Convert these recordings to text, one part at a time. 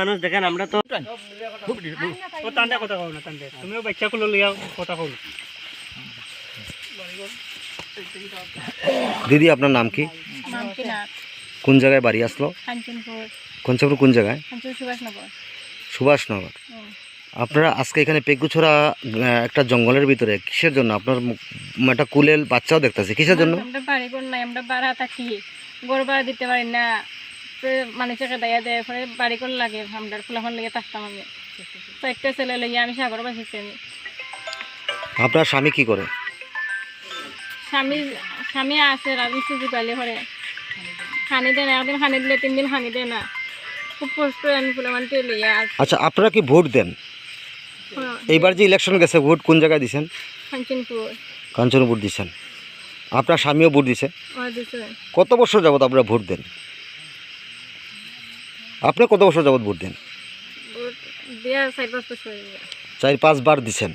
মানুষ দেখেন আমরা তো ও তান্ডে কথা কও না তান্ডে তুমিও বাচ্চা কুলো লিয়া কথা কও দিদি আপনার নাম কি? কোন জায়গায় বাড়ি আসলো? কাঞ্চনপুর কোন জায়গায়? সুভাষনগর। সুভাষনগর। আপনারা আজকে এখানে পেগুছড়া একটা জঙ্গলের ভিতরে কিসের জন্য? আপনার একটা কুলের বাচ্চাও দেখতেছে কিসের জন্য? আমরা বাড়ি নাই আমরা ভাড়া থাকি গড় ভাড়া দিতে পারি না। তো মানুষকে দেয়া বাড়ি করে লাগে ফুলাফান লেগে থাকতাম আমি। চারটে ছেলে লইয়া আমি সাগর বাসিছি আমি। আপনার স্বামী কি করে? স্বামী স্বামী আছে রাজু পাইলে পরে খানি দেয় না একদিন খানি দিলে তিন দিন খানি দেয় না। খুব কষ্ট হয় আমি ফুলাফানটি লইয়া আচ্ছা আপনারা কি ভোট দেন? এইবার যে ইলেকশন গেছে ভোট কোন জায়গায় দিছেন? কাঞ্চনপুর। কাঞ্চনপুর দিছেন। আপনার স্বামীও ভোট দিছে? দিছে। কত বছর যাবত আপনারা ভোট দেন? আপনি কত বছর যাবত ভোট দেন? চার পাঁচ হয়ে পাঁচবার দিছেন।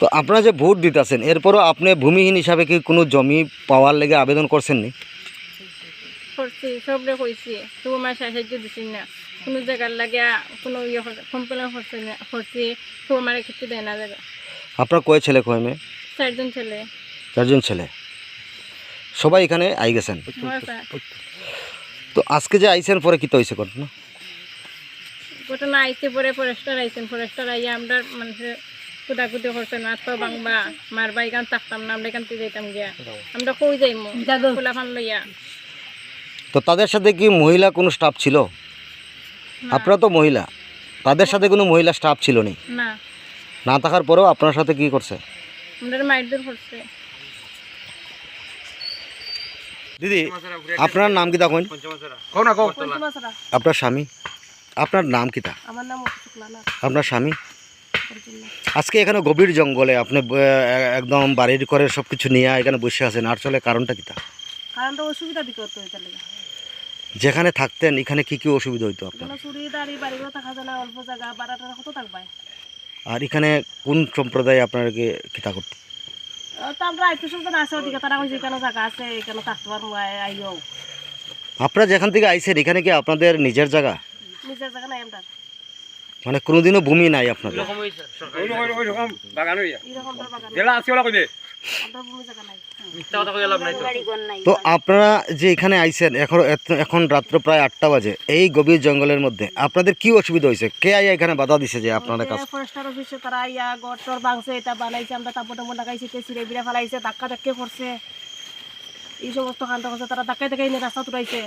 তো আপনারা যে ভোট দিতেছেন এরপরও আপনি ভূমিহীন হিসাবে কি কোনো জমি পাওয়ার লেগে আবেদন করছেন নি? করছি সবরে কইছি তবু আমার সাহায্য দিছি না। কোনো জায়গার কোনো ইয়ে কমপ্লেন করছে না করছি তবু আমার ক্ষেত্রে দেয় না জায়গা। আপনার কয় ছেলে কয় মেয়ে? চারজন ছেলে। চারজন ছেলে। সবাই এখানে আই গেছেন। স্যার। তো আজকে যে আইছেন পরে কি তো হয়েছে ঘটনা? ঘটনা আইসে পরে ফরেস্টার আইসেন ফরেস্টার আইয়া আমরা মানুষের কুদাকুদি করছেন হাত পা বাংবা মারবা এখান থাকতাম না আমরা এখান থেকে যাইতাম গিয়া। আমরা কই যাইমু? খোলা ফান লইয়া। তো তাদের সাথে কি মহিলা কোনো স্টাফ ছিল? আপনারা তো মহিলা। তাদের সাথে কোনো মহিলা স্টাফ ছিল নি? না। থাকার পরেও আপনার সাথে কি করছে? আমরা মাইরদুর করছে দিদি আপনার নাম কি দেখুন আপনার স্বামী? আপনার নাম নাম শুক্লানা আপনার স্বামী? আজকে এখানে গভীর জঙ্গলে আপনি একদম বাড়ির করে সব কিছু নিয়ে এখানে বসে আছেন। আর চলে কারণটা কারণ তো? অসুবিধা যেখানে থাকতেন এখানে কি কি অসুবিধা হইতো আপনার? আর এখানে কোন সম্প্রদায় কিতা করতো তো আমরা আপনারা যেখান থেকে আইসেন এখানে কি আপনাদের নিজের জায়গা? নিজের জায়গা নাই আমরা। মানে কোনোদিনও ভূমি নাই আপনাদের? তো। আপনারা যে এখানে আইছেন এখন এখন রাত্র প্রায় আটটা বাজে এই গভীর জঙ্গলের মধ্যে আপনাদের কি অসুবিধা হয়েছে? কে আইয়া এখানে বাধা দিছে যে আপনাদের কাছে ফরেস্টার অফিসে তারা আইয়া গড় টর ভাঙছে এটা বানাইছে আমরা তাপর টাপর লাগাইছে কে সিরে বিড়া ফেলাইছে ধাক্কা ধাক্কে করছে। এই সমস্ত কাণ্ড করছে তারা ধাক্কায় ধাক্কাই নিয়ে রাস্তা তুলাইছে।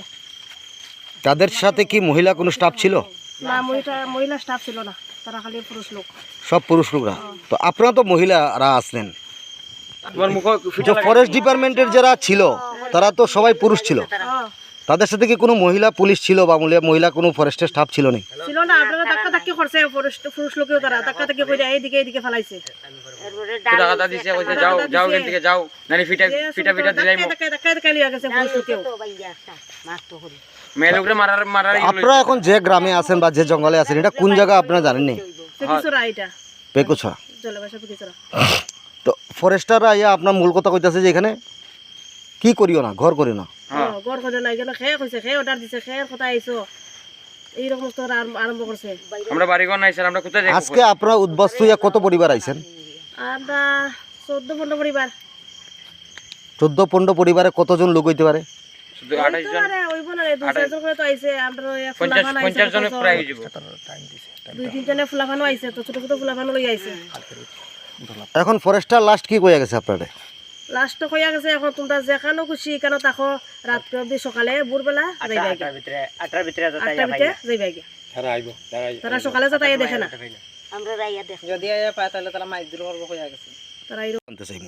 তাদের সাথে কি মহিলা কোনো স্টাফ ছিল? না মহিলা মহিলা স্টাফ ছিল না তারা খালি পুরুষ লোক। সব পুরুষ লোকরা। তো আপনারা তো মহিলারা আসলেন ফরেস্ট ডিপার্টমেন্টের যারা ছিল তারা তো সবাই পুরুষ ছিল। তাদের সাথে কি কোনো মহিলা পুলিশ ছিল বা মহিলা- কোনো ফরেস্টের স্টাফ ছিল না? ছিল না আপনারা ধাক্কা ধাক্কি করছে পুরুষ পুরুষ লোকেও তারা। ধাক্কা ধাক্কি করে এইদিকে এইদিকে ফেলাইছে। টাকা দিছে কইছে যাও যাও এখান থেকে যাও নানি ফিটা ফিটা ফিটা দিলাই ধাক্কায় ধাক্কায় ধাক্কায় লিয়া গেছে পুরুষ লোকেও। মেয়ে লোকরে মারার মারার আপনারা এখন যে গ্রামে আছেন বা যে জঙ্গলে আছেন এটা কোন জায়গা আপনারা জানেননি পেকিচোরা এটা। পেকুছড়া। জলবাসা পেকিচোরা তো ফরেস্টাররা ইয়া আপনার মূল কথা কইতাছে যে এখানে কি করিও না ঘর করিও না। হ্যাঁ। গড় করে নাই খেয়ে কইছে খেয়ে অর্ডার দিছে খেয়ের কথা আইছো। এইরকম তো আরম্ভ- আরম্ভ করছে। আমরা বাড়ি ঘর নাই স্যার আমরা কোথায় যাই আজকে আপনারা উদ্বাস্ত হইয়া কত পরিবার আইছেন? আমরা চোদ্দ পনেরো পরিবার। চোদ্দ পনেরো পরিবারে কতজন লোক হইতে পারে? শুধু আঠাশ তো জন? ওই বোন রে দুই চারজন করে তো আইছে আমরা ওই পঞ্চাশ ফুলাফান আইছে প্রায় যাব দুই তিনজনে ফুলাফানও আইছে তো ছোট ছোট ফুলাফানও লই আইছে। এখন ফরেস্টার লাস্ট কি কইয়া গেছে আপনারা? লাস্ট কইয়া গেছে এখন তোমরা যেখানে খুশি কেন তাকো রাত্রে অব্দি সকালে ভোরবেলা যাইবা আটটার ভিতরে ভিতরে যাইবা গিয়া তারা আইব তারা আইব। তারা সকালে আইয়া দেখে না? যদি আয়া পায় তাহলে তারা মাইক দূর করব কইয়া গেছে। তারা জানতে চাইব।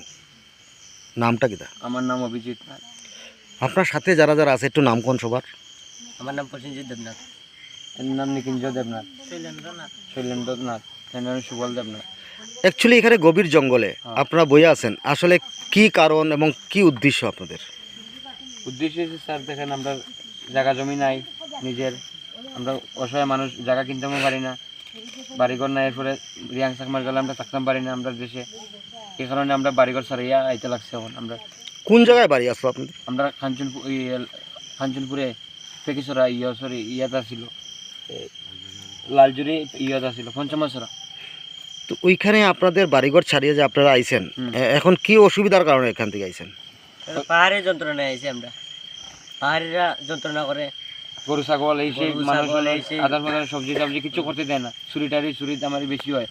নামটা কিতা আমার নাম অভিজিৎ আপনার সাথে যারা যারা আছে একটু নাম কোন সবার? আমার নাম প্রসেনজিৎ দেবনাথ। এর নাম নিকিঞ্জ দেবনাথ। শৈলেন্দ্রনাথ। শৈলেন্দ্রনাথ। এর নাম সুবল দেবনাথ। অ্যাকচুয়ালি এখানে গভীর জঙ্গলে আপনারা বইয়া আছেন। আসলে কি কারণ এবং কি উদ্দেশ্য আপনাদের? উদ্দেশ্য হচ্ছে স্যার দেখেন আমরা জায়গা জমি নাই নিজের। আমরা অসহায় মানুষ জায়গা কিনতে পারি না। বাড়িঘর নাই এরপরে রিয়াং চাকমার গেলে আমরা থাকতাম পারি না আমরা দেশে। এই কারণে আমরা বাড়িঘর ছাড়িয়া আইতে লাগছে এখন। আমরা কোন জায়গায় বাড়ি আসলো আপনাদের? আমরা খানচনপুর খানচনপুরে ফেকিসরা ইয়া সরি ইয়াটা ছিল। লালজুরি ইয়ত আছিল পঞ্চমসরা তো ওইখানে আপনাদের বাড়িঘর ছাড়িয়ে যে আপনারা আইছেন এখন কি অসুবিধার কারণে এখান থেকে আইছেন? পাহাড়ে যন্ত্রণা আইছি আমরা। পাহাড়িরা যন্ত্রণা করে। গরু ছাগল এই সেই মানুষ ছাগল, এই আদার ফাদার সবজি টবজি কিছু করতে দেয় না। চুরি টারি চুরি আমার বেশি হয়।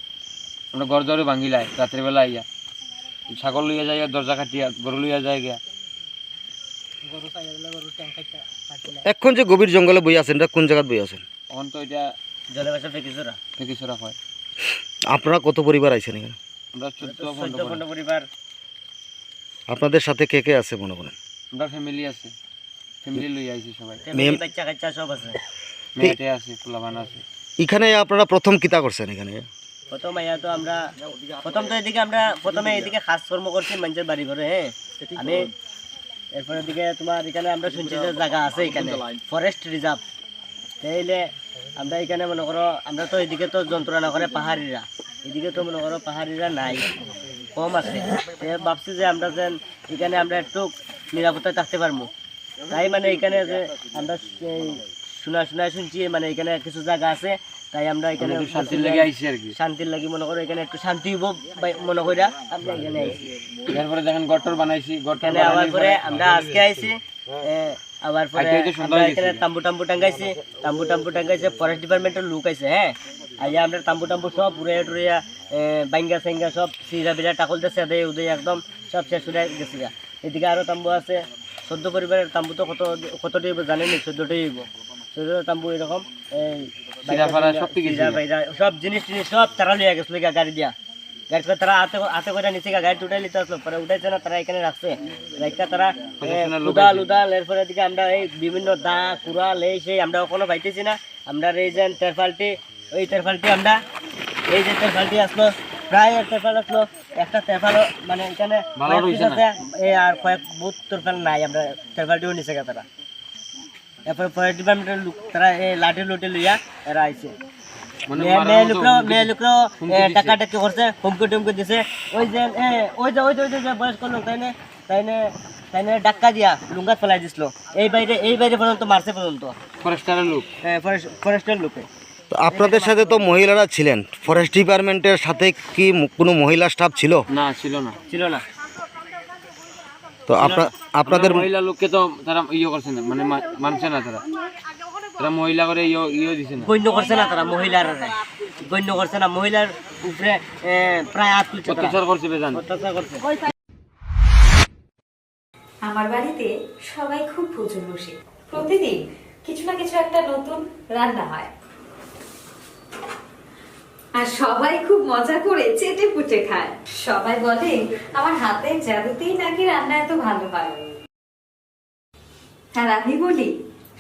আমরা ঘর দরে ভাঙি লাই রাত্রে বেলা আইয়া। ছাগল লইয়া যায় দরজা কাটিয়া গরু লইয়া যায় গিয়া। এখন যে গভীর জঙ্গলে বই আছেন এটা কোন জায়গায় বই আছেন? এখন তো এটা জলে বাসা ফেকিছরা থেকে হয়। আপনারা কত পরিবার আইছেন এখানে? আমরা চোদ্দ চোদ্দ পনেরো পনেরো পরিবার। আপনাদের সাথে কে কে আছে মনে করেন? আমরা ফ্যামিলি আছে। ফ্যামিলি লইয়া আইছি সবাই। বাচ্চা কাচ্চা সব আছে। মেয়েটে আছে পোলাবান আছে। এখানে আপনারা প্রথম কিতা করছেন এখানে? প্রথম আইয়া তো আমরা প্রথম তো এদিকে আমরা প্রথমে এদিকে খাস কর্ম করছি মানুষের বাড়ি ঘরে হ্যাঁ। আমি এরপরে দিকে তোমার এখানে আমরা শুনছি যে জায়গা আছে এখানে ফরেস্ট রিজার্ভ তাইলে আমরা এখানে মনে করো আমরা তো এদিকে তো যন্ত্রণা করে পাহাড়িরা। এদিকে তো মনে করো পাহাড়িরা নাই কম আছে। ভাবছি যে আমরা যেন এখানে আমরা একটু নিরাপত্তায় থাকতে পারব। তাই মানে এখানে যে আমরা শোনা শোনা শুনছি মানে এখানে কিছু জায়গা আছে তাই আমরা এখানে শান্তির লেগে আইছি আর কি। শান্তির লাগি মনে করো এখানে একটু শান্তি হইব মনে কইরা আমরা এখানে আইছি। এরপরে দেখেন গটর বানাইছি গটর আবার পরে আমরা আজকে আইছি আবার পরে আমরা এখানে তাম্বু টাম্বু টাঙ্গাইছি তাম্বু টাম্বু টাঙ্গাইছে ফরেস্ট ডিপার্টমেন্টের লোক আইছে হ্যাঁ? আইয়া আমরা তাম্বু টাম্বু সব উড়াইয়া টুড়াইয়া বাইঙ্গা সাইঙ্গা সব সিরা বিরা টাকল দিয়ে দেয় উদয় একদম সব শেষ করে গেছি এদিকে আরও তাম্বু আছে। চোদ্দ পরিবারের তাম্বু তো কত কতটি জানেনি চোদ্দটাই হইব। চোদ্দ তাম্বু এরকম এই সব জিনিস টিনিস সব তারা লিয়ে গেছিল গাড়ি দিয়া। গাড়ি তারা হাতে হাতে করে নিচে গাড়ি উঠাই লিতে আসলো পরে উঠাইছে না তারা এখানে রাখছে রাখা তারা উদাল উদাল এরপরে দিকে আমরা এই বিভিন্ন দা কুড়াল এই সেই আমরা কোনো পাইতেছি না আমরা এই যে তেরফালটি ওই তেরফালটি আমরা এই যে তেরফালটি আসলো প্রায় এক তেরফাল আসলো একটা তেরফাল মানে এখানে আর কয়েক বহুত তেরফাল নাই আমরা তেরফালটিও নিচে গা তারা এরপরে ফরেস্ট ডিপার্টমেন্টের লোক তারা এই লাঠি লুটি লইয়া এরা আইছে মেয়ে- মারার মেয়ে মতো লোকরাও হুমকি মেয়ে লোকরাও হুমকি এ, দিছে। টাকা টাকি করছে হুমকি টুমকি দিছে। ওই যে ওই যে ওই যে ওই যে যে বয়স্ক লোক তাইনে তাইনে তাইনে ডাক্কা দিয়া লুঙ্গাত ফেলাই দিছিল। এই বাইরে এই বাইরে পর্যন্ত মারছে পর্যন্ত। ফরেস্টারের লোক। ফরেস্ট ফরেস্টের লোকে। আপনাদের সাথে তো মহিলারা ছিলেন। ফরেস্ট ডিপার্টমেন্টের সাথে কি কোনো মহিলা স্টাফ ছিল? না ছিল না। ছিল না। তো আপনাদের মহিলা লোককে তো তারা ইয়ে করছে না মানে মানছে না তারা। তারা মহিলা করে ইয়ে ইয়ে দিছে না। গণ্য করছে না তারা মহিলার গণ্য করছে না মহিলার উপরে প্রায় অত্যাচার করছে বেজান। অত্যাচার করছে। আমার বাড়িতে সবাই খুব প্রচুর বসে। প্রতিদিন কিছু না কিছু একটা নতুন রান্না হয়। আর সবাই খুব মজা করে চেটে পুটে খায়। সবাই বলে আমার হাতের জাদুতেই নাকি রান্না এত ভালো হয়? আর আমি বলি